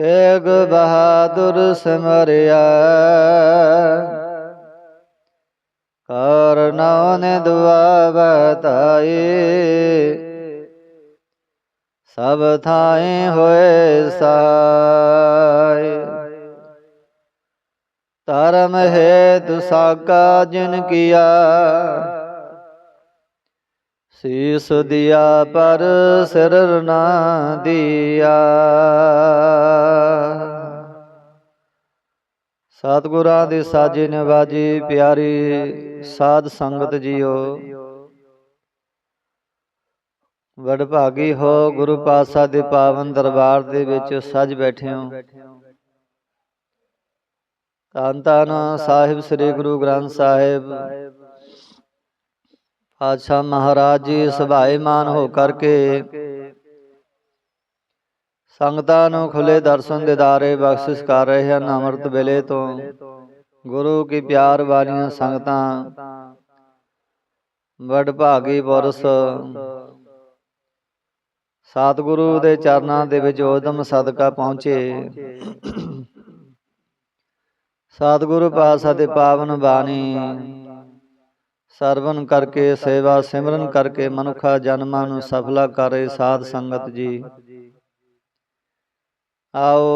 ਤੇਗ ਬਹਾਦਰ ਸਿਮਰਿਆ। ਕਰਨਉ ਨੇ ਦੁਆ ਬਤਾਈ। ਸਭ ਥਾਏ ਹੋਏ ਸਾਈ। ਧਰਮ ਹੇਤੁ ਸਾਕਾ ਜਿਨ ਕੀਆ। ਸੀਸ ਦਿਆ ਪਰ ਸਿਰ ਨਾ ਦਿਆ। ਸਤਿਗੁਰਾਂ ਦੀ ਸਾਜੀ ਨਿਵਾਜੀ ਪਿਆਰੀ ਸਾਧ ਸੰਗਤ ਜੀਓ। ਵਡਭਾਗੀ ਹੋ ਗੁਰੂ ਪਾਤਸ਼ਾਹ ਦੇ ਪਾਵਨ ਦਰਬਾਰ ਦੇ ਵਿੱਚ ਸੱਜ ਬੈਠੇ ਹੋ। ਧੰਨ ਧੰਨ ਸਾਹਿਬ ਸ੍ਰੀ ਗੁਰੂ ਗ੍ਰੰਥ ਸਾਹਿਬ ਪਾਤਸ਼ਾਹ ਮਹਾਰਾਜ ਜੀ ਸੁਭਾਏਮਾਨ ਹੋ ਕਰਕੇ। ਸੰਗਤਾਂ ਨੂੰ ਖੁੱਲੇ ਦਰਸ਼ਨ ਦਿਦਾਰੇ ਬਖਸ਼ਿਸ਼ ਕਰ ਰਹੇ ਹਨ ਅੰਮ੍ਰਿਤ ਵੇਲੇ ਤੋਂ। ਗੁਰੂ ਕੀ ਪਿਆਰ ਵਾਲੀਆਂ ਸੰਗਤਾਂ। ਵਡਭਾਗੀ ਪੁਰਸ਼। ਸਤਿਗੁਰੂ ਦੇ ਚਰਨਾਂ ਦੇ ਵਿੱਚ ਉਦਮ ਸਦਕਾ ਪਹੁੰਚੇ। ਸਤਿਗੁਰੂ ਪਾਤਸ਼ਾਹ ਦੇ ਪਾਵਨ ਬਾਣੀ। ਸਰਵਨ ਕਰਕੇ, ਸੇਵਾ ਸਿਮਰਨ ਕਰਕੇ ਮਨੁੱਖਾ ਜਨਮਾਂ ਨੂੰ ਸਫਲਾ ਕਰੇ ਸਾਧ ਸੰਗਤ ਜੀ। ਆਓ,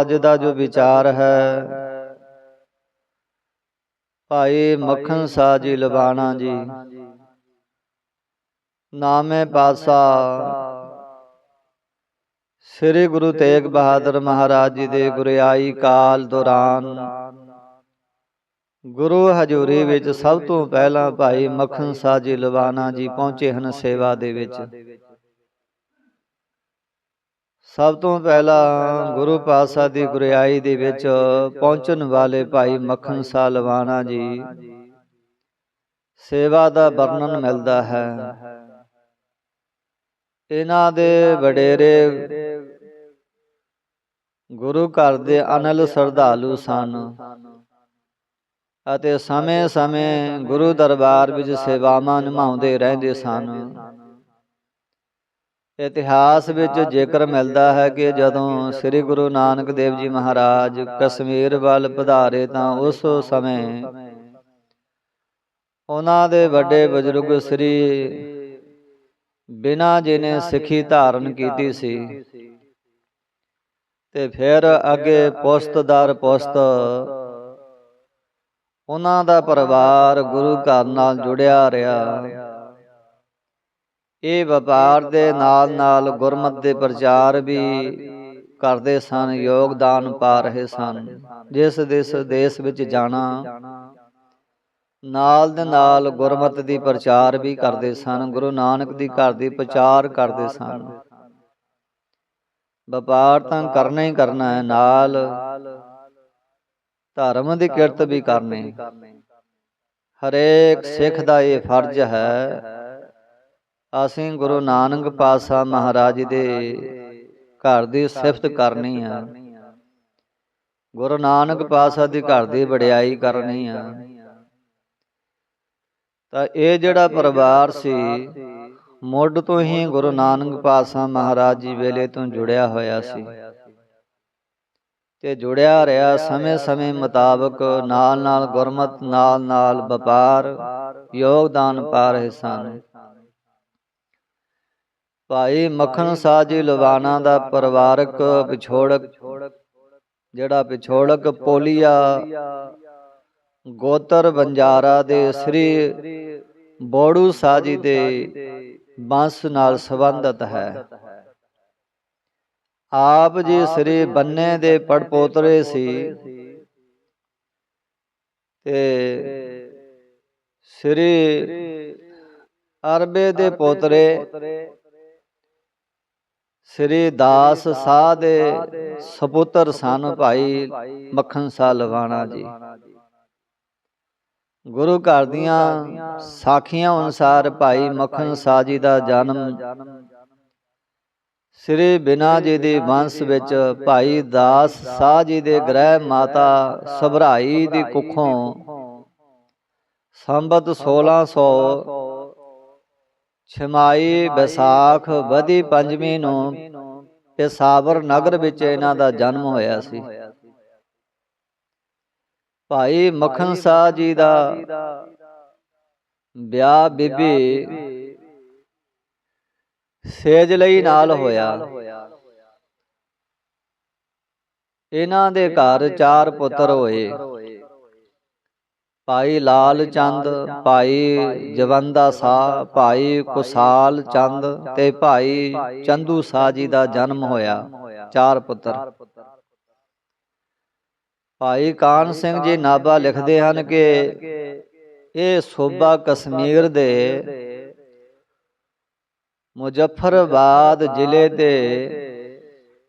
ਅੱਜ ਦਾ ਜੋ ਵਿਚਾਰ ਹੈ, ਭਾਈ ਮੱਖਣ ਸਾਹ ਜੀ ਲਵਾਣਾ ਜੀ। ਨਾਮੇ ਪਾਤਸ਼ਾਹ ਸ੍ਰੀ ਗੁਰੂ ਤੇਗ ਬਹਾਦਰ ਮਹਾਰਾਜ ਜੀ ਦੇ ਗੁਰਿਆਈ ਕਾਲ ਦੌਰਾਨ ਗੁਰੂ ਹਜ਼ੂਰੀ ਵਿੱਚ ਸਭ ਤੋਂ ਪਹਿਲਾਂ ਭਾਈ ਮੱਖਣ ਸਾਹ ਜੀ ਲਵਾਣਾ ਜੀ ਪਹੁੰਚੇ ਹਨ ਸੇਵਾ ਦੇ ਵਿੱਚ। ਸਭ ਤੋਂ ਪਹਿਲਾਂ ਗੁਰੂ ਪਾਤਸ਼ਾਹ ਦੀ ਗੁਰਿਆਈ ਦੇ ਵਿੱਚ ਪਹੁੰਚਣ ਵਾਲੇ ਭਾਈ ਮੱਖਣ ਸਾਹ ਲਵਾਣਾ ਜੀ ਸੇਵਾ ਦਾ ਵਰਣਨ ਮਿਲਦਾ ਹੈ। ਇਹਨਾਂ ਦੇ ਵਡੇਰੇ ਗੁਰੂ ਘਰ ਦੇ ਅਨਲ ਸਰਧਾਲੂ ਸਨ। ਅਤੇ ਸਮੇਂ-ਸਮੇਂ ਗੁਰੂ ਦਰਬਾਰ ਵਿੱਚ ਸੇਵਾਵਾਂ ਨਿਭਾਉਂਦੇ ਰਹਿੰਦੇ ਸਨ। ਇਤਿਹਾਸ ਵਿੱਚ ਜ਼ਿਕਰ ਮਿਲਦਾ ਹੈ ਕਿ ਜਦੋਂ ਸ੍ਰੀ ਗੁਰੂ ਨਾਨਕ ਦੇਵ ਜੀ ਮਹਾਰਾਜ ਕਸ਼ਮੀਰ ਵੱਲ ਪਧਾਰੇ ਤਾਂ ਉਸ ਸਮੇਂ ਉਹਨਾਂ ਦੇ ਵੱਡੇ ਬਜ਼ੁਰਗ ਸ੍ਰੀ ਬਿਨਾ ਜੀ ਨੇ ਸਿੱਖੀ ਧਾਰਨ ਕੀਤੀ ਸੀ। ਤੇ ਫਿਰ ਅੱਗੇ ਪੁਸਤਦਾਰ ਪੁਸਤ ਉਹਨਾਂ ਦਾ ਪਰਿਵਾਰ ਗੁਰੂ ਘਰ ਨਾਲ ਜੁੜਿਆ ਰਿਹਾ। ਇਹ ਵਪਾਰ ਦੇ ਨਾਲ ਨਾਲ ਗੁਰਮਤ ਦੇ ਪ੍ਰਚਾਰ ਵੀ ਕਰਦੇ ਸਨ ਯੋਗਦਾਨ ਪਾ ਰਹੇ ਸਨ। ਜਿਸ ਦੇਸ ਦੇਸ਼ ਵਿੱਚ ਜਾਣਾ। ਨਾਲ ਦੇ ਨਾਲ ਗੁਰਮਤ ਦੀ ਪ੍ਰਚਾਰ ਵੀ ਕਰਦੇ ਸਨ ਗੁਰੂ ਨਾਨਕ ਦੀ ਘਰ ਦੀ ਪ੍ਰਚਾਰ ਕਰਦੇ ਸਨ। ਵਪਾਰ ਤਾਂ ਕਰਨਾ ਹੀ ਕਰਨਾ ਹੈ ਨਾਲ ਧਰਮ ਦੀ ਕਿਰਤ ਵੀ ਕਰਨੀ। ਹਰੇਕ ਸਿੱਖ ਦਾ ਇਹ ਫਰਜ਼ ਹੈ। ਅਸੀਂ ਗੁਰੂ ਨਾਨਕ ਪਾਤਸ਼ਾਹ ਮਹਾਰਾਜ ਦੇ ਘਰ ਦੀ ਸਿਫਤ ਕਰਨੀ ਆ। ਗੁਰੂ ਨਾਨਕ ਪਾਤਸ਼ਾਹ ਦੀ ਘਰ ਦੀ ਵਡਿਆਈ ਕਰਨੀ ਆ। ਤਾਂ ਇਹ ਜਿਹੜਾ ਪਰਿਵਾਰ ਸੀ ਮੁੱਢ ਤੋਂ ਹੀ ਗੁਰੂ ਨਾਨਕ ਪਾਤਸ਼ਾਹ ਮਹਾਰਾਜ ਜੀ ਵੇਲੇ ਤੋਂ ਜੁੜਿਆ ਹੋਇਆ ਸੀ। ਤੇ ਜੁੜਿਆ ਰਿਹਾ ਸਮੇਂ-ਸਮੇਂ ਮੁਤਾਬਕ ਨਾਲ-ਨਾਲ ਗੁਰਮਤ ਨਾਲ-ਨਾਲ ਵਪਾਰ ਯੋਗਦਾਨ ਪਾ ਰਹੇ ਸਨ। ਭਾਈ ਮੱਖਣ ਸਾਹ ਜੀ ਲਵਾਣਾ ਦਾ ਪਰਿਵਾਰਕ ਵਿਛੋੜਕ ਜਿਹੜਾ ਵਿਛੋੜਕ ਪੋਲੀਆ ਗੋਤਰ ਬੰਜਾਰਾ ਦੇ ਸ੍ਰੀ ਬੋੜੂ ਜੀ ਦੇ ਬੰਸ ਨਾਲ ਸੰਬੰਧਤ ਹੈ। ਆਪ ਜੀ ਸ੍ਰੀ ਬੰਨੇ ਦੇ ਪੜਪੋਤਰੇ ਸੀ। ਤੇ ਸ੍ਰੀ ਅਰਬੇ ਦੇ ਪੋਤਰੇ ਸ੍ਰੀ ਦਾਸ ਸਾਹ ਦੇ ਸਪੁੱਤਰ ਸਨ ਭਾਈ ਮੱਖਣ ਸਾਹ ਲਵਾਣਾ ਜੀ। ਗੁਰੂ ਘਰ ਦੀਆਂ ਸਾਖੀਆਂ ਅਨੁਸਾਰ ਭਾਈ ਮੱਖਣ ਸਾਹ ਜੀ ਦਾ ਜਨਮ ਸ੍ਰੀ ਬਿਨਾ ਜੀ ਦੇ ਵੰਸ਼ ਵਿੱਚ ਭਾਈ ਦਾਸ ਸਾਹ ਜੀ ਦੇ ਗ੍ਰਹਿ ਮਾਤਾ ਸਭਰਾਈ ਦੀ ਕੁੱਖੋਂ। ਸੰਬਤ 1600 ਛਮਾਈ ਵਿਸਾਖ ਬਦੀ ਪੰਜਵੀਂ ਨੂੰ ਪੇਸਾਵਰ ਨਗਰ ਵਿੱਚ ਇਹਨਾਂ ਦਾ ਜਨਮ ਹੋਇਆ ਸੀ। ਭਾਈ ਮੱਖਣ ਸਾਹ ਜੀ ਦਾ ਵਿਆਹ ਬੀਬੀ ਸੇਜ ਲਈ ਨਾਲ ਹੋਇਆ। ਇਹਨਾਂ ਦੇ ਘਰ ਚਾਰ ਪੁੱਤਰ ਹੋਏ। ਭਾਈ ਲਾਲ ਚੰਦ ਭਾਈ ਜਵੰਦਾ ਸਾਹ ਭਾਈ ਕੁਸਾਲ ਚੰਦ ਤੇ ਭਾਈ ਚੰਦੂ ਸਾਹ ਜੀ ਦਾ ਜਨਮ ਹੋਇਆ। ਚਾਰ ਪੁੱਤਰ। ਭਾਈ ਕਾਨ ਸਿੰਘ ਜੀ ਨਾਭਾ ਲਿਖਦੇ ਹਨ ਕਿ ਇਹ ਸੂਬਾ ਕਸ਼ਮੀਰ ਦੇ ਮੁਜ਼ੱਫਰਬਾਦ ਜ਼ਿਲ੍ਹੇ ਦੇ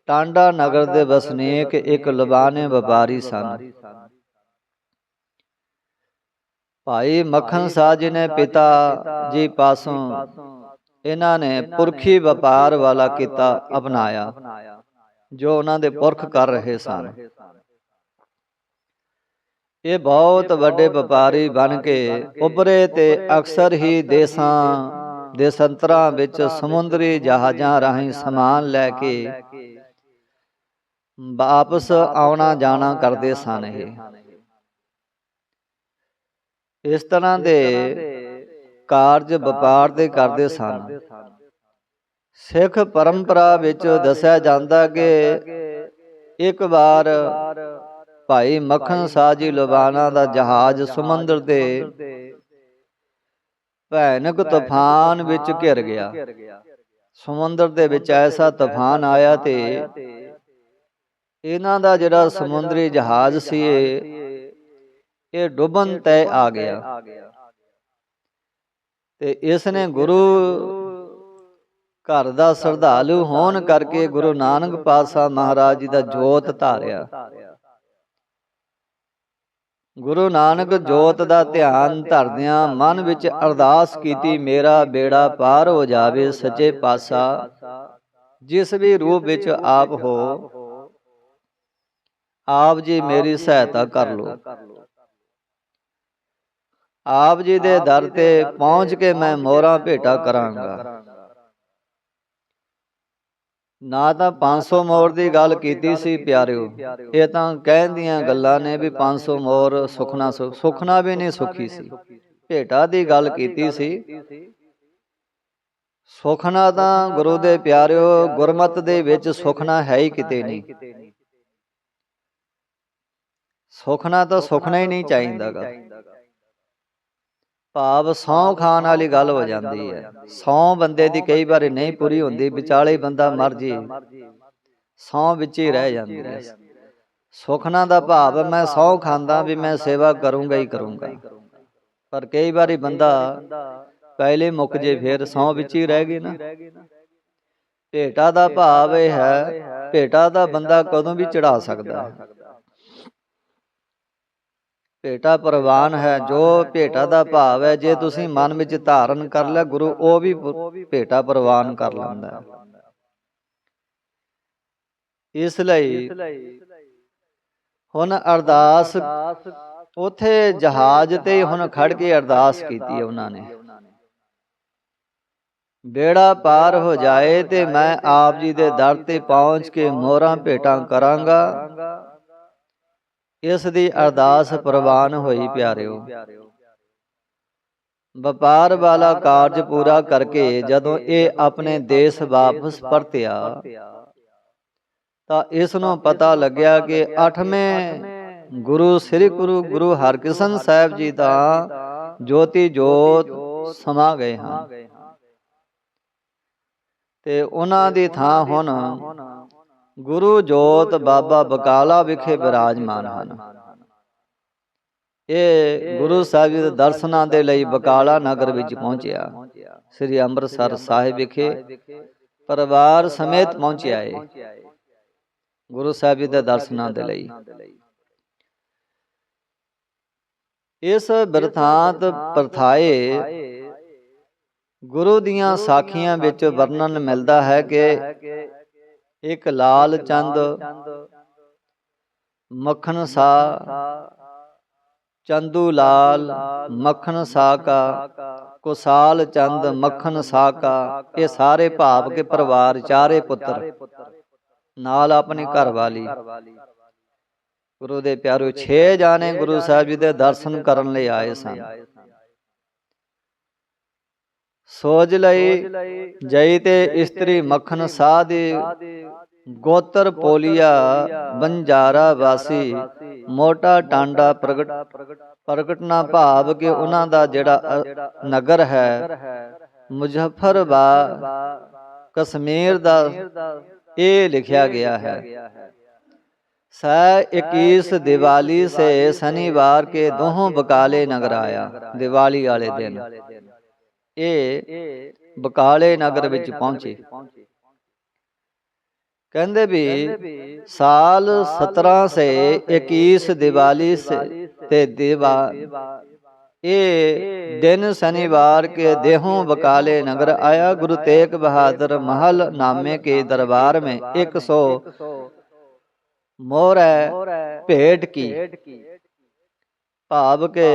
ਟਾਂਡਾ ਨਗਰ ਦੇ ਵਸਨੀਕ ਇੱਕ ਲਬਾਨੇ ਵਪਾਰੀ ਸਨ। ਭਾਈ ਮੱਖਣ ਸਾਹ ਜੀ ਨੇ ਪਿਤਾ ਜੀ ਪਾਸੋਂ ਇਹਨਾਂ ਨੇ ਪੁਰਖੀ ਵਪਾਰ ਵਾਲਾ ਕੀਤਾ ਅਪਣਾਇਆ ਜੋ ਉਹਨਾਂ ਦੇ ਪੁਰਖ ਕਰ ਰਹੇ ਸਨ। ਇਹ ਬਹੁਤ ਵੱਡੇ ਵਪਾਰੀ ਬਣ ਕੇ ਉੱਭਰੇ ਤੇ ਅਕਸਰ ਹੀ ਦੇਸਾਂ ਦੇ ਦੇਸੰਤਰਾਂ ਵਿੱਚ ਸਮੁੰਦਰੀ ਜਹਾਜ਼ਾਂ ਰਾਹੀਂ ਸਮਾਨ ਲੈ ਕੇ ਵਾਪਸ ਆਉਣਾ ਜਾਣਾ ਕਰਦੇ ਸਨ ਇਹ। ਇਸ ਤਰ੍ਹਾਂ ਦੇ ਕਾਰਜ ਵਪਾਰ ਦੇ ਕਰਦੇ ਸਨ। ਸਿੱਖ ਪਰੰਪਰਾ ਵਿੱਚ ਦੱਸਿਆ ਜਾਂਦਾ ਕਿ ਇੱਕ ਵਾਰ ਭਾਈ ਮੱਖਣ ਸਾਹ ਜੀ ਲੁਬਾਨਾ ਦਾ ਜਹਾਜ਼ ਸਮੁੰਦਰ ਦੇ ਭੈਣਕ ਤੂਫਾਨ ਵਿੱਚ ਘਿਰ ਗਿਆ। ਸਮੁੰਦਰ ਦੇ ਵਿੱਚ ਐਸਾ ਤੂਫਾਨ ਆਇਆ ਤੇ ਇਹਨਾਂ ਦਾ ਜਿਹੜਾ ਸਮੁੰਦਰੀ ਜਹਾਜ਼ ਸੀ ਇਹ ਇਹ ਡੁੱਬਣ ਤੈ ਆ ਗਿਆ। ਤੇ ਇਸ ਨੇ ਗੁਰੂ ਘਰ ਦਾ ਸਰਧਾਲੂ ਹੋਣ ਕਰਕੇ ਗੁਰੂ ਨਾਨਕ ਪਾਤਸ਼ਾਹ ਮਹਾਰਾਜ ਜੀ ਦਾ ਜੋਤ ਧਾਰਿਆ। ਗੁਰੂ ਨਾਨਕ ਜੋਤ ਦਾ ਧਿਆਨ ਧਰਦਿਆਂ ਮਨ ਵਿੱਚ ਅਰਦਾਸ ਕੀਤੀ, ਮੇਰਾ ਬੇੜਾ ਪਾਰ ਹੋ ਜਾਵੇ ਸੱਚੇ ਪਾਸਾ ਜਿਸ ਵੀ ਰੂਪ ਵਿੱਚ ਆਪ ਹੋ, ਆਪ ਜੀ ਮੇਰੀ ਸਹਾਇਤਾ ਕਰ ਲੋ ਆਪ ਜੀ ਦੇ ਦਰ ਤੇ ਪਹੁੰਚ ਕੇ ਮੈਂ ਮੋਹਰਾਂ ਭੇਟਾ ਕਰਾਂਗਾ। ਨਾ ਤਾਂ 500 ਮੋਰ ਦੀ ਗੱਲ ਕੀਤੀ ਸੀ ਪਿਆਰਿਓ। ਇਹ ਤਾਂ ਕਹਿਣ ਦੀਆਂ ਗੱਲਾਂ ਨੇ ਵੀ 500 ਮੋਹਰ ਸੁਖਣਾ ਸੁਖਣਾ ਵੀ ਨਹੀਂ ਸੁਖੀ ਸੀ। ਭੇਟਾ ਦੀ ਗੱਲ ਕੀਤੀ ਸੀ। ਸੁਖਣਾ ਤਾਂ ਗੁਰੂ ਦੇ ਪਿਆਰਿਓ, ਗੁਰਮਤ ਦੇ ਵਿੱਚ ਸੁਖਣਾ ਹੈ ਹੀ ਕਿਤੇ ਨਹੀਂ। ਸੁਖਣਾ ਤਾਂ ਸੁਖਣਾ ਹੀ ਨਹੀਂ ਚਾਹੀਦਾਗਾ। ਭਾਵ ਸੌ ਖਾਣ ਵਾਲੀ ਗੱਲ ਹੋ ਜਾਂਦੀ ਹੈ। ਸੌ ਬੰਦੇ ਦੀ ਕਈ ਵਾਰੀ ਨਹੀਂ ਪੂਰੀ ਹੁੰਦੀ, ਵਿਚਾਲੇ ਬੰਦਾ ਮਰ ਜੇ। ਸੌ ਵਿੱਚ ਹੀ ਰਹਿ ਜਾਂਦੀ ਹੈ। ਸੁਖਨਾ ਦਾ ਭਾਵ, ਮੈਂ ਸੌ ਖਾਂਦਾ ਵੀ ਮੈਂ ਸੇਵਾ ਕਰੂੰਗਾ ਹੀ ਕਰੂੰਗਾ। ਪਰ ਕਈ ਵਾਰੀ ਬੰਦਾ ਪਹਿਲੇ ਮੁੱਕ ਜੇ, ਫਿਰ ਸੌ ਵਿੱਚ ਹੀ ਰਹਿ ਗਏ ਨਾ। ਭੇਟਾ ਦਾ ਭਾਵ ਇਹ ਹੈ, ਭੇਟਾ ਦਾ ਬੰਦਾ ਕਦੋਂ ਵੀ ਚੜਾ ਸਕਦਾ ਹੈ। ਭੇਟਾ ਪ੍ਰਵਾਨ ਹੈ, ਜੋ ਭੇਟਾ ਦਾ ਭਾਵ ਹੈ, ਜੇ ਤੁਸੀਂ ਮਨ ਵਿੱਚ ਧਾਰਨ ਕਰ ਲੈ ਗੁਰੂ, ਉਹ ਵੀ ਭੇਟਾ ਪ੍ਰਵਾਨ ਕਰ ਲੈਂਦਾ ਹੈ। ਇਸ ਲਈ ਹੁਣ ਅਰਦਾਸ ਉਥੇ ਜਹਾਜ਼ ਤੇ ਹੁਣ ਖੜ ਕੇ ਅਰਦਾਸ ਕੀਤੀ ਉਹਨਾਂ ਨੇ। ਬੇੜਾ ਪਾਰ ਹੋ ਜਾਏ ਤੇ ਮੈਂ ਆਪ ਜੀ ਦੇ ਦਰ ਤੇ ਪਹੁੰਚ ਕੇ ਮੋਹਰਾਂ ਭੇਟਾਂ ਕਰਾਂਗਾ। ਇਸ ਦੀ ਅਰਦਾਸ ਪ੍ਰਵਾਨ ਹੋਈ ਪਿਆਰਿਓ। ਵਪਾਰ ਵਾਲਾ ਕਾਰਜ ਪੂਰਾ ਕਰਕੇ ਜਦੋਂ ਇਹ ਆਪਣੇ ਦੇਸ਼ ਵਾਪਸ ਪਰਤਿਆ ਤਾਂ ਇਸ ਨੂੰ ਪਤਾ ਲੱਗਿਆ ਕਿ 8ਵੇਂ ਗੁਰੂ ਸ੍ਰੀ ਗੁਰੂ ਗੁਰੂ ਹਰਕ੍ਰਿਸ਼ਨ ਸਾਹਿਬ ਜੀ ਦਾ ਜੋਤੀ ਜੋਤ ਸਮਾ ਗਏ ਹਨ। ਤੇ ਉਹਨਾਂ ਦੀ ਥਾਂ ਹੁਣ ਗੁਰੂ ਜੋਤ ਬਾਬਾ ਬਕਾਲਾ ਵਿਖੇ ਬਿਰਾਜਮਾਨ ਹਨ। ਇਹ ਗੁਰੂ ਸਾਹਿਬ ਜੀ ਦੇ ਦਰਸ਼ਨਾਂ ਦੇ ਲਈ ਬਕਾਲਾ ਨਗਰ ਵਿੱਚ ਪਹੁੰਚਿਆ। ਸ੍ਰੀ ਅੰਮ੍ਰਿਤਸਰ ਸਾਹਿਬ ਵਿਖੇ ਪਰਿਵਾਰ ਸਮੇਤ ਪਹੁੰਚਿਆ ਹੈ ਗੁਰੂ ਸਾਹਿਬ ਜੀ ਦੇ ਦਰਸ਼ਨਾਂ ਦੇ ਲਈ। ਇਸ ਬਿਰਥਾਂਤ ਪ੍ਰਥਾਏ ਗੁਰੂ ਦੀਆਂ ਸਾਖੀਆਂ ਵਿੱਚ ਵਰਣਨ ਮਿਲਦਾ ਹੈ ਕਿ ਇੱਕ ਲਾਲ ਚੰਦ ਮੱਖਣ ਸਾ। ਚੰਦੂ ਲਾਲ ਮੱਖਣ ਸਾ ਕਾ। ਕੁਸਾਲ ਚੰਦ ਮੱਖਣ ਸਾ ਕਾ। ਇਹ ਸਾਰੇ ਭਾਵ ਕੇ ਪਰਿਵਾਰ ਚਾਰੇ ਪੁੱਤਰ। ਨਾਲ ਆਪਣੀ ਘਰ ਵਾਲੀ। ਗੁਰੂ ਦੇ ਪਿਆਰੋ 6 ਜਾਣੇ ਗੁਰੂ ਸਾਹਿਬ ਜੀ ਦੇ ਦਰਸ਼ਨ ਕਰਨ ਲਈ ਆਏ ਸਨ। ਸੋਜ ਲਈ ਜਈ ਤੇ ਇਸਤਰੀ ਮੱਖਣ ਦੀ ਗੋਤਰ ਪੋਲੀਆ ਬੰਜਾਰਾ ਵਾਸੀ ਮੋਟਾ ਟਾਂਡਾ ਪ੍ਰਗਟ ਪ੍ਰਗਟਨਾ ਭਾਵ ਕਿ ਉਹਨਾਂ ਦਾ ਜਿਹੜਾ ਨਗਰ ਹੈ। ਮੁਜ਼ੱਫਰਬਾਦ ਕਸ਼ਮੀਰ ਦਾ ਇਹ ਲਿਖਿਆ ਗਿਆ ਹੈ। ਸੈ 21 ਦੀਵਾਲੀ ਸੇ ਸ਼ਨੀਵਾਰ ਕੇ ਦੋਹੋਂ ਬਕਾਲੇ ਨਗਰ ਆਇਆ। ਦੀਵਾਲੀ ਵਾਲੇ ਦਿਨ। ਇਹ ਬਕਾਲੇ ਨਗਰ ਵਿੱਚ ਪਹੁੰਚੇ ਕਹਿੰਦੇ ਵੀ ਸਾਲ 17 ਸੇ 21 ਦੀਵਾਲੀ ਸੇ ਤੇ ਦੀਵਾ ਇਹ ਦਿਨ शनिवार के देहों बकाले नगर आया गुरु तेग बहादुर महल नामे के दरबार में एक सौ मोर भेंट की ਭਾਵ ਕੇ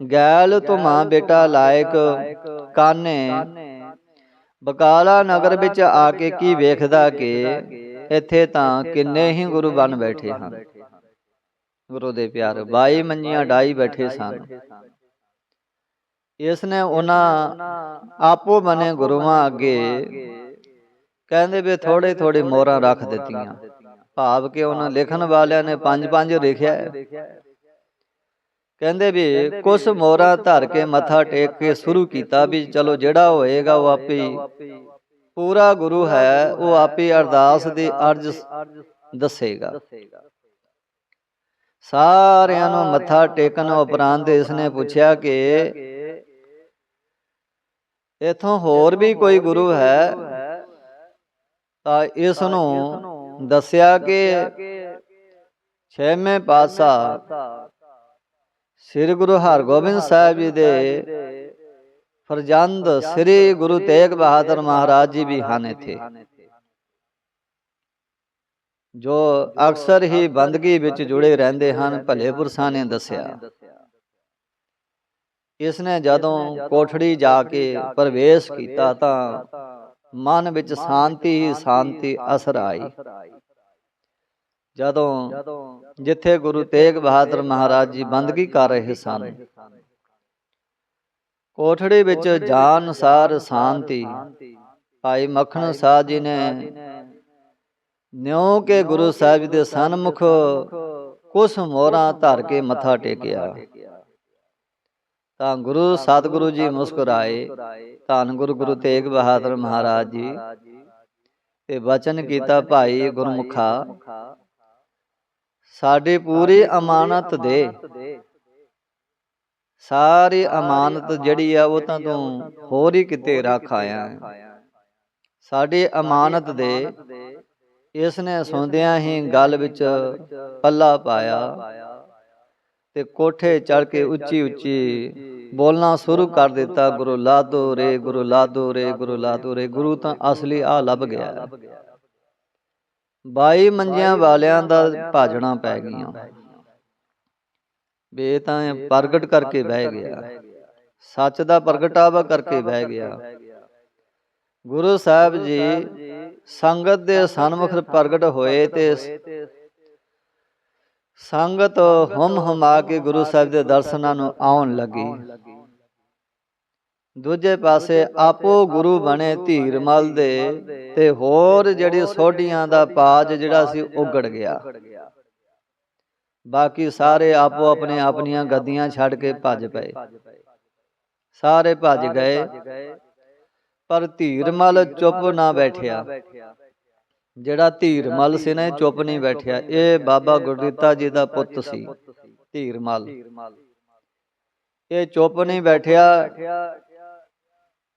ਗੈਲ ਤੁਮਾ ਬੇਟਾ ਲਾਇਕ ਕਾਨੇ। ਬਕਾਲਾ ਨਗਰ ਵਿੱਚ ਆ ਕੇ ਕੀ ਵੇਖਦਾ ਕਿ ਇੱਥੇ ਤਾਂ ਕਿੰਨੇ ਹੀ ਗੁਰੂ ਬਣ ਬੈਠੇ ਹਨ। ਗੁਰੂ ਦੇ ਪਿਆਰ ਬਾਈ ਮੰਜੀਆਂ ਡਾਈ ਬੈਠੇ ਸਨ। ਇਸ ਨੇ ਉਹਨਾਂ ਆਪੋ ਬਨੇ ਗੁਰੂਆਂ ਅੱਗੇ ਕਹਿੰਦੇ ਵੀ ਥੋੜੇ ਥੋੜੇ ਮੋਹਰਾਂ ਰੱਖ ਦਿੱਤੀਆਂ। ਭਾਵ ਕਿ ਉਹਨਾਂ ਲਿਖਣ ਵਾਲਿਆਂ ਨੇ ਪੰਜ ਪੰਜ ਲਿਖਿਆ। ਕਹਿੰਦੇ ਵੀ ਕੁਛ ਮੋਹਰਾਂ ਧਰ ਕੇ ਮੱਥਾ ਟੇਕ ਕੇ ਸ਼ੁਰੂ ਕੀਤਾ ਵੀ ਚਲੋ ਜਿਹੜਾ ਹੋਏਗਾ ਉਹ ਆਪੇ ਪੂਰਾ ਗੁਰੂ ਹੈ ਉਹ ਆਪੇ ਅਰਦਾਸ ਦੀ ਅਰਜ ਦੱਸੇਗਾ। ਸਾਰਿਆਂ ਨੂੰ ਮੱਥਾ ਟੇਕਣ ਉਪਰੰਤ ਇਸਨੇ ਪੁੱਛਿਆ ਕਿ ਇਥੋਂ ਹੋਰ ਵੀ ਕੋਈ ਗੁਰੂ ਹੈ? ਤਾਂ ਇਸ ਨੂੰ ਦੱਸਿਆ ਕਿ ਛੇਵੇਂ ਪਾਤਸ਼ਾਹ ਸ੍ਰੀ ਗੁਰੂ ਹਰਗੋਬਿੰਦ ਸਾਹਿਬ ਜੀ ਦੇ ਫਰਜ਼ੰਦ ਸ੍ਰੀ ਗੁਰੂ ਤੇਗ ਬਹਾਦਰ ਮਹਾਰਾਜ ਜੀ ਵੀ ਹਨ ਇੱਥੇ। ਜੋ ਅਕਸਰ ਹੀ ਬੰਦਗੀ ਵਿੱਚ ਜੁੜੇ ਰਹਿੰਦੇ ਹਨ, ਭਲੇ ਪੁਰਸ਼ਾਂ ਨੇ ਦੱਸਿਆ। ਇਸ ਨੇ ਜਦੋਂ ਕੋਠੜੀ ਜਾ ਕੇ ਪ੍ਰਵੇਸ਼ ਕੀਤਾ ਤਾਂ ਮਨ ਵਿੱਚ ਸ਼ਾਂਤੀ ਹੀ ਸ਼ਾਂਤੀ ਅਸਰ ਆਈ। ਜਦੋਂ ਜਿੱਥੇ ਗੁਰੂ ਤੇਗ ਬਹਾਦਰ ਮਹਾਰਾਜ ਜੀ ਬੰਦਗੀ ਕਰ ਰਹੇ ਸਨ। ਕੋਠੜੀ ਵਿੱਚ ਜਾਣ ਅਨੁਸਾਰ ਸ਼ਾਂਤੀ ਭਾਈ ਮੱਖਣ ਸਾਹ ਜੀ ਨੇ ਨਿਉ ਕੇ ਗੁਰੂ ਸਾਹਿਬ ਦੇ ਸਨਮੁਖ ਕੁਸ ਮੋਹਰਾਂ ਧਰ ਕੇ ਮੱਥਾ ਟੇਕਿਆ। ਤਾਂ ਗੁਰੂ ਸਤਿਗੁਰੂ ਜੀ ਮੁਸਕਰਾਏ। ਧੰਨ ਗੁਰੂ ਗੁਰੂ ਤੇਗ ਬਹਾਦਰ ਮਹਾਰਾਜ ਜੀ। ਤੇ ਬਚਨ ਕੀਤਾ ਭਾਈ ਗੁਰਮੁਖਾ। ਸਾਡੀ ਪੂਰੀ ਅਮਾਨਤ ਦੇ। ਸਾਰੀ ਅਮਾਨਤ ਜਿਹੜੀ ਆ ਉਹ ਤਾਂ ਤੂੰ ਹੋਰ ਹੀ ਕਿਤੇ ਰੱਖ ਆਇਆ। ਸਾਡੀ ਅਮਾਨਤ ਦੇ। ਇਸ ਨੇ ਸੁਣਦਿਆਂ ਹੀ ਗੱਲ ਵਿੱਚ ਪੱਲਾ ਪਾਇਆ। ਤੇ ਕੋਠੇ ਚੜ ਕੇ ਉੱਚੀ ਉੱਚੀ ਬੋਲਣਾ ਸ਼ੁਰੂ ਕਰ ਦਿੱਤਾ ਗੁਰੂ ਲਾਦੋ ਰੇ ਗੁਰੂ ਲਾਦੋ ਰੇ ਗੁਰੂ ਲਾਦੋ ਰੇ ਗੁਰੂ ਤਾਂ ਅਸਲੀ ਆ ਲੱਭ ਗਿਆ 22 ਮੰਜਿਆਂ ਵਾਲਿਆਂ ਦਾ ਭਾਜਣਾ ਪੈ ਗਈਆਂ। ਬੇ ਤਾਂ ਪ੍ਰਗਟ ਕਰਕੇ ਬਹਿ ਗਿਆ। ਸੱਚ ਦਾ ਪ੍ਰਗਟਾਵਾ ਕਰਕੇ ਬਹਿ ਗਿਆ। ਗੁਰੂ ਸਾਹਿਬ ਜੀ ਸੰਗਤ ਦੇ ਸਨਮੁਖ ਪ੍ਰਗਟ ਹੋਏ ਤੇ ਸੰਗਤ ਹਮ ਹਮਾ ਕੇ ਗੁਰੂ ਸਾਹਿਬ ਦੇ ਦਰਸ਼ਨਾਂ ਨੂੰ ਆਉਣ ਲੱਗੀ। ਦੂਜੇ ਪਾਸੇ ਆਪੋ ਗੁਰੂ ਬਣੇ ਧੀਰਮਲ ਦੇ ਤੇ ਹੋਰ ਜਿਹੜੀ ਸੋਢੀਆਂ ਦਾ ਪਾਜ ਜਿਹੜਾ ਸੀ ਉਗੜ ਗਿਆ। ਬਾਕੀ ਸਾਰੇ ਆਪੋ ਆਪਣੇ ਆਪਣੀਆਂ ਗੱਦੀਆਂ ਛੱਡ ਕੇ ਭੱਜ ਪਏ। ਸਾਰੇ ਭੱਜ ਗਏ। ਪਰ ਧੀਰਮਲ ਚੁੱਪ ਨਾ ਬੈਠਿਆ। ਜਿਹੜਾ ਧੀਰਮਲ ਸੀ ਨਾ ਚੁੱਪ ਨਹੀਂ ਬੈਠਿਆ। ਇਹ ਬਾਬਾ ਗੁਰਦਿੱਤਾ ਜੀ ਦਾ ਪੁੱਤ ਸੀ। ਧੀਰਮਲ ਇਹ ਚੁੱਪ ਨਹੀਂ ਬੈਠਿਆ।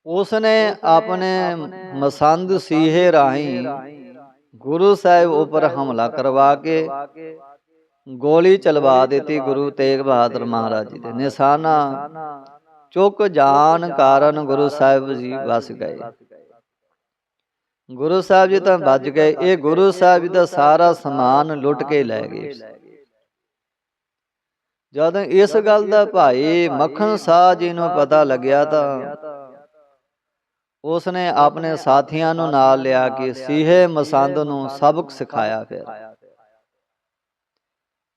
ਉਸ ਨੇ ਆਪਣੇ ਮਸੰਦ ਸੀਹੇ ਰਾਹੀਂ ਗੁਰੂ ਸਾਹਿਬ ਉੱਪਰ ਹਮਲਾ ਕਰਵਾ ਕੇ ਗੋਲੀ ਚਲਵਾ ਦਿੱਤੀ ਗੁਰੂ ਤੇਗ ਬਹਾਦਰ ਮਹਾਰਾਜ ਜੀ ਦੇ ਨਿਸ਼ਾਨਾ ਚੁੱਕ ਜਾਣ ਕਾਰਨ ਗੁਰੂ ਸਾਹਿਬ ਜੀ ਵਸ ਗਏ। ਗੁਰੂ ਸਾਹਿਬ ਜੀ ਤਾਂ ਬਚ ਗਏ। ਇਹ ਗੁਰੂ ਸਾਹਿਬ ਜੀ ਦਾ ਸਾਰਾ ਸਮਾਨ ਲੁੱਟ ਕੇ ਲੈ ਗਏ ਜਦੋਂ ਇਸ ਗੱਲ ਦਾ ਭਾਈ ਮੱਖਣ ਸਾਹ ਜੀ ਨੂੰ ਪਤਾ ਲੱਗਿਆ ਤਾਂ ਉਸ ਨੇ ਆਪਣੇ ਸਾਥੀਆਂ ਨੂੰ ਨਾਲ ਲਿਆ ਕੇ ਸੀਹੇ ਮਸੰਦ ਨੂੰ ਸਬਕ ਸਿਖਾਇਆ ਫਿਰ।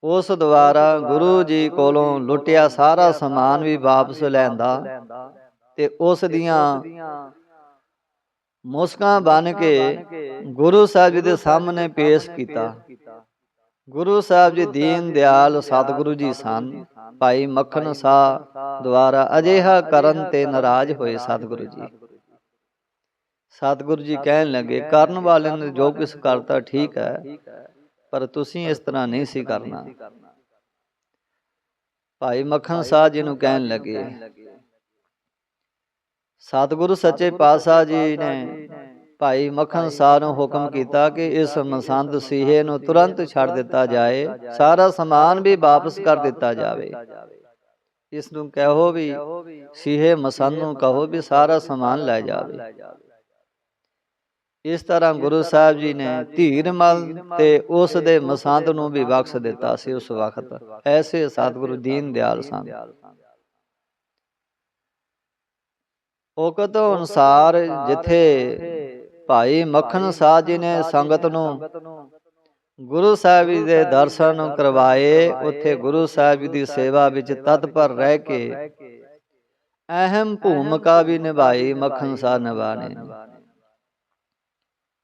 ਉਸ ਦੁਆਰਾ ਗੁਰੂ ਜੀ ਕੋਲੋਂ ਲੁੱਟਿਆ ਸਾਰਾ ਸਮਾਨ ਵੀ ਵਾਪਸ ਲੈਂਦਾ ਤੇ ਉਸ ਦੀਆਂ ਮੁਸਕਾਂ ਬਣ ਕੇ ਗੁਰੂ ਸਾਹਿਬ ਜੀ ਦੇ ਸਾਹਮਣੇ ਪੇਸ਼ ਕੀਤਾ। ਗੁਰੂ ਸਾਹਿਬ ਜੀ ਦੀਨ ਦਿਆਲ ਸਤਿਗੁਰੂ ਜੀ ਸਨ। ਭਾਈ ਮੱਖਣ ਸਾਹ ਦੁਆਰਾ ਅਜਿਹਾ ਕਰਨ ਤੇ ਨਾਰਾਜ਼ ਹੋਏ ਸਤਿਗੁਰੂ ਜੀ। ਸਤਿਗੁਰੂ ਜੀ ਕਹਿਣ ਲੱਗੇ, ਕਰਨ ਵਾਲੇ ਨੇ ਜੋ ਕੁਛ ਕਰਤਾ ਠੀਕ ਹੈ, ਪਰ ਤੁਸੀਂ ਇਸ ਤਰ੍ਹਾਂ ਨਹੀਂ ਸੀ ਕਰਨਾ। ਭਾਈ ਮੱਖਣ ਸਾਹ ਜੀ ਨੂੰ ਕਹਿਣ ਲੱਗੇ, ਸਤਿਗੁਰੂ ਸੱਚੇ ਪਾਤਸ਼ਾਹ ਜੀ ਨੇ ਭਾਈ ਮੱਖਣ ਸਾਹ ਨੂੰ ਹੁਕਮ ਕੀਤਾ ਕਿ ਇਸ ਮਸੰਦ ਸੀਹੇ ਨੂੰ ਤੁਰੰਤ ਛੱਡ ਦਿੱਤਾ ਜਾਏ, ਸਾਰਾ ਸਮਾਨ ਵੀ ਵਾਪਸ ਕਰ ਦਿੱਤਾ ਜਾਵੇ। ਇਸ ਨੂੰ ਕਹੋ ਵੀ, ਸੀਹੇ ਮਸੰਦ ਨੂੰ ਕਹੋ ਵੀ ਸਾਰਾ ਸਮਾਨ ਲੈ ਜਾਵੇ। ਇਸ ਤਰ੍ਹਾਂ ਗੁਰੂ ਸਾਹਿਬ ਜੀ ਨੇ ਧੀਰਮਲ ਤੇ ਉਸ ਦੇ ਮਸੰਦ ਨੂੰ ਵੀ ਬਖਸ਼ ਦਿੱਤਾ ਸੀ ਉਸ ਵਕਤ। ਐਸੇ ਸਤਿਗੁਰੂ ਦੀਨ ਦਿਆਲ ਸਨ ਉਕਤ ਅਨੁਸਾਰ ਜਿੱਥੇ ਭਾਈ ਮੱਖਣ ਸਾਹ ਜੀ ਨੇ ਸੰਗਤ ਨੂੰ ਗੁਰੂ ਸਾਹਿਬ ਜੀ ਦੇ ਦਰਸ਼ਨ ਕਰਵਾਏ। ਉੱਥੇ ਗੁਰੂ ਸਾਹਿਬ ਜੀ ਦੀ ਸੇਵਾ ਵਿੱਚ ਤਤਪਰ ਰਹਿ ਕੇ ਅਹਿਮ ਭੂਮਿਕਾ ਵੀ ਨਿਭਾਈ ਮੱਖਣ ਸਾਹ ਨਿਭਾਣੇ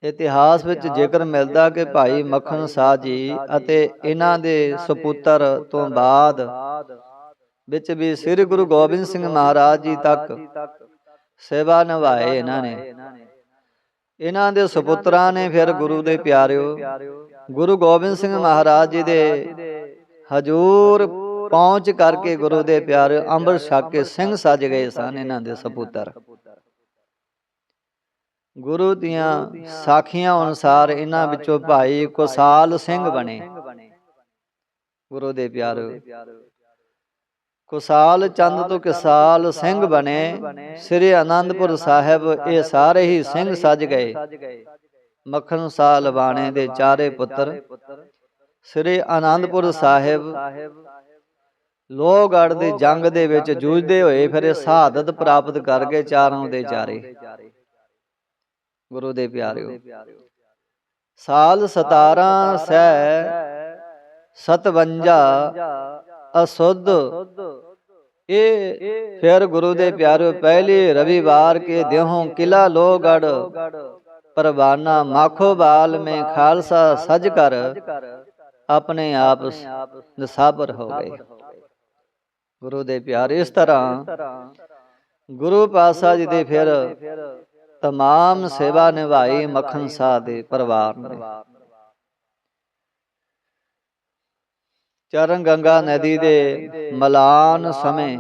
ਇਤਿਹਾਸ ਵਿੱਚ ਜ਼ਿਕਰ ਮਿਲਦਾ ਕਿ ਭਾਈ ਮੱਖਣ ਸਾਹ ਜੀ ਅਤੇ ਇਹਨਾਂ ਦੇ ਸੁਪੁੱਤਰ ਤੋਂ ਬਾਅਦ ਵਿੱਚ ਵੀ ਸ੍ਰੀ ਗੁਰੂ ਗੋਬਿੰਦ ਸਿੰਘ ਮਹਾਰਾਜ ਜੀ ਤੱਕ ਸੇਵਾ ਨਿਭਾਏ ਇਹਨਾਂ ਨੇ। ਇਹਨਾਂ ਦੇ ਸੁਪੁੱਤਰਾਂ ਨੇ ਫਿਰ ਗੁਰੂ ਦੇ ਪਿਆਰਿਓ ਗੁਰੂ ਗੋਬਿੰਦ ਸਿੰਘ ਮਹਾਰਾਜ ਜੀ ਦੇ ਹਜੂਰ ਪਹੁੰਚ ਕਰਕੇ ਗੁਰੂ ਦੇ ਪਿਆਰੇ ਅੰਮ੍ਰਿਤ ਛਕ ਕੇ ਸਿੰਘ ਸੱਜ ਗਏ ਸਨ ਇਹਨਾਂ ਦੇ ਸੁਪੁੱਤਰ। ਗੁਰੂ ਦੀਆਂ ਸਾਖੀਆਂ ਅਨੁਸਾਰ ਇਹਨਾਂ ਵਿੱਚੋਂ ਭਾਈ ਕੁਸਾਲ ਸਿੰਘ ਬਣੇ। ਗੁਰੂ ਦੇ ਪਿਆਰਿਓ ਕੁਸਾਲ ਚੰਦ ਤੋਂ ਕਿਸਾਲ ਸਿੰਘ ਬਣੇ। ਸ੍ਰੀ ਆਨੰਦਪੁਰ ਸਾਹਿਬ ਇਹ ਸਾਰੇ ਹੀ ਸਿੰਘ ਸੱਜ ਗਏ। ਮੱਖਣ ਸਾਲ ਬਾਣੇ ਦੇ ਚਾਰੇ ਪੁੱਤਰ। ਸ੍ਰੀ ਆਨੰਦਪੁਰ ਸਾਹਿਬ। ਲੋਹਗੜ੍ਹ ਦੇ ਜੰਗ ਦੇ ਵਿੱਚ ਜੂਝਦੇ ਹੋਏ ਫਿਰ ਇਹ ਸ਼ਹਾਦਤ ਪ੍ਰਾਪਤ ਕਰ ਗਏ ਚਾਰਾਂ। ਦੇ ਚਾਰੇ। ਗੁਰੂ ਦੇ ਪਿਆਰਿਓ। ਸਾਲ 17 ਸੈ 57 ਅਸੁੱਧ। ਇਹ ਫਿਰ ਗੁਰੂ ਦੇ ਪਿਆਰਿਓ ਪਹਿਲੇ ਰਵੀਵਾਰ ਕੇ ਦਿਹੋਂ ਕਿਲਾ ਲੋਗੜ। ਪਰਵਾਨਾ ਮਾਖੋਬਾਲ ਮੇ ਖਾਲਸਾ ਸਜ ਕਰ। ਆਪਣੇ ਆਪ ਨਿਸਾਬਰ ਹੋ ਗਏ। ਗੁਰੂ ਦੇ ਪਿਆਰੇ ਇਸ ਤਰ੍ਹਾਂ ਗੁਰੂ ਪਾਤਸ਼ਾਹ ਜੀ ਦੇ ਫਿਰ ਤਮਾਮ ਸੇਵਾ ਨਿਭਾਈ ਮੱਖਣ ਸਾਹ ਦੇ ਪਰਿਵਾਰ ਨੇ ਚਰਨ ਗੰਗਾ ਨਦੀ ਦੇ ਮਲਾਨ ਸਮੇਂ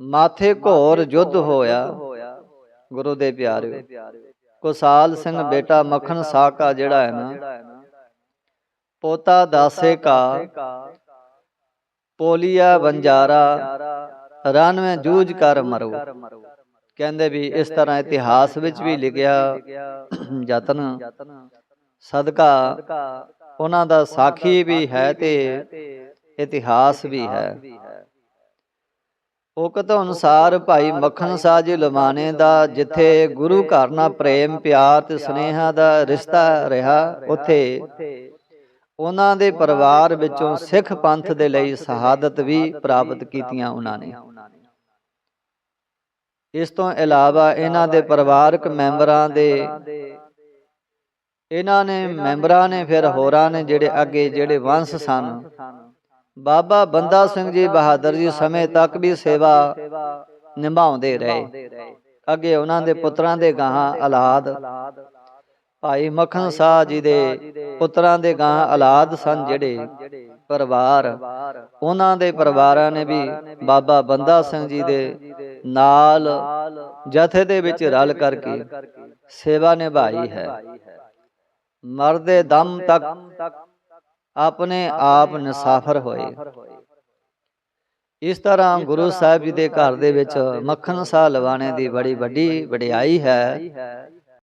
ਮਾਥੇ ਘੋਰ ਯੁੱਧ ਹੋਇਆ ਗੁਰੂ ਦੇ ਪਿਆਰਿਓ ਕੁਸਾਲ ਸਿੰਘ ਬੇਟਾ ਮੱਖਣ ਸਾਕਾ ਜਿਹੜਾ ਹੈ ਨਾ ਪੋਤਾ ਦਾਸੇ ਕਾ ਪੋਲੀਆ ਬੰਜਾਰਾ ਰਨ ਵਿੱਚ ਜੂਝ ਕਰ ਮਰੋ ਕਹਿੰਦੇ ਵੀ ਇਸ ਤਰ੍ਹਾਂ ਇਤਿਹਾਸ ਵਿੱਚ ਵੀ ਲਿਖਿਆ ਯਤਨ ਸਦਕਾ ਉਹਨਾਂ ਦਾ ਸਾਖੀ ਵੀ ਹੈ ਤੇ ਇਤਿਹਾਸ ਵੀ ਹੈ। ਉਕਤ ਅਨੁਸਾਰ ਭਾਈ ਮੱਖਣ ਸਾਹ ਜੀ ਲਮਾਣੇ ਦਾ ਜਿੱਥੇ ਗੁਰੂ ਘਰ ਨਾਲ ਪ੍ਰੇਮ ਪਿਆਰ ਤੇ ਸਨੇਹਾ ਦਾ ਰਿਸ਼ਤਾ ਰਿਹਾ ਉੱਥੇ। ਉਹਨਾਂ ਦੇ ਪਰਿਵਾਰ ਵਿੱਚੋਂ ਸਿੱਖ ਪੰਥ ਦੇ ਲਈ ਸ਼ਹਾਦਤ ਵੀ ਪ੍ਰਾਪਤ ਕੀਤੀਆਂ ਉਹਨਾਂ ਨੇ। ਇਸ ਤੋਂ ਇਲਾਵਾ ਇਹਨਾਂ ਦੇ ਪਰਿਵਾਰਕ ਮੈਂਬਰਾਂ ਦੇ ਇਹਨਾਂ ਨੇ ਮੈਂਬਰਾਂ ਨੇ ਫਿਰ ਹੋਰਾਂ ਨੇ ਜਿਹੜੇ ਅੱਗੇ ਜਿਹੜੇ ਵੰਸ਼ ਸਨ। ਬਾਬਾ ਬੰਦਾ ਸਿੰਘ ਜੀ ਬਹਾਦਰ ਜੀ ਸਮੇਂ ਤੱਕ ਵੀ ਸੇਵਾ ਨਿਭਾਉਂਦੇ ਰਹੇ। ਅੱਗੇ ਉਹਨਾਂ ਦੇ ਪੁੱਤਰਾਂ ਦੇ ਗਾਹਾਂ ਔਲਾਦ ਭਾਈ ਮੱਖਣ ਸਾਹ ਜੀ ਦੇ ਪੁੱਤਰਾਂ ਦੇ ਗਾਂ ਔਲਾਦ ਸਨ ਜਿਹੜੇ। ਪਰਿਵਾਰ। ਉਹਨਾਂ ਦੇ ਪਰਿਵਾਰਾਂ ਨੇ ਵੀ ਬਾਬਾ ਬੰਦਾ ਸਿੰਘ ਜੀ ਦੇ ਨਾਲ ਜਥੇ ਦੇ ਵਿੱਚ ਰਲ ਕਰਕੇ ਸੇਵਾ ਨਿਭਾਈ ਹੈ। ਮਰਦੇ ਦਮ ਤੱਕ ਆਪਣੇ ਆਪ ਨਸਾਫਰ ਹੋਏ। ਇਸ ਤਰ੍ਹਾਂ ਗੁਰੂ ਸਾਹਿਬ ਜੀ ਦੇ ਘਰ ਦੇ ਵਿੱਚ ਮੱਖਣ ਸਾਹ ਲਵਾਣੇ ਦੀ ਬੜੀ ਵੱਡੀ ਵਡਿਆਈ ਹੈ।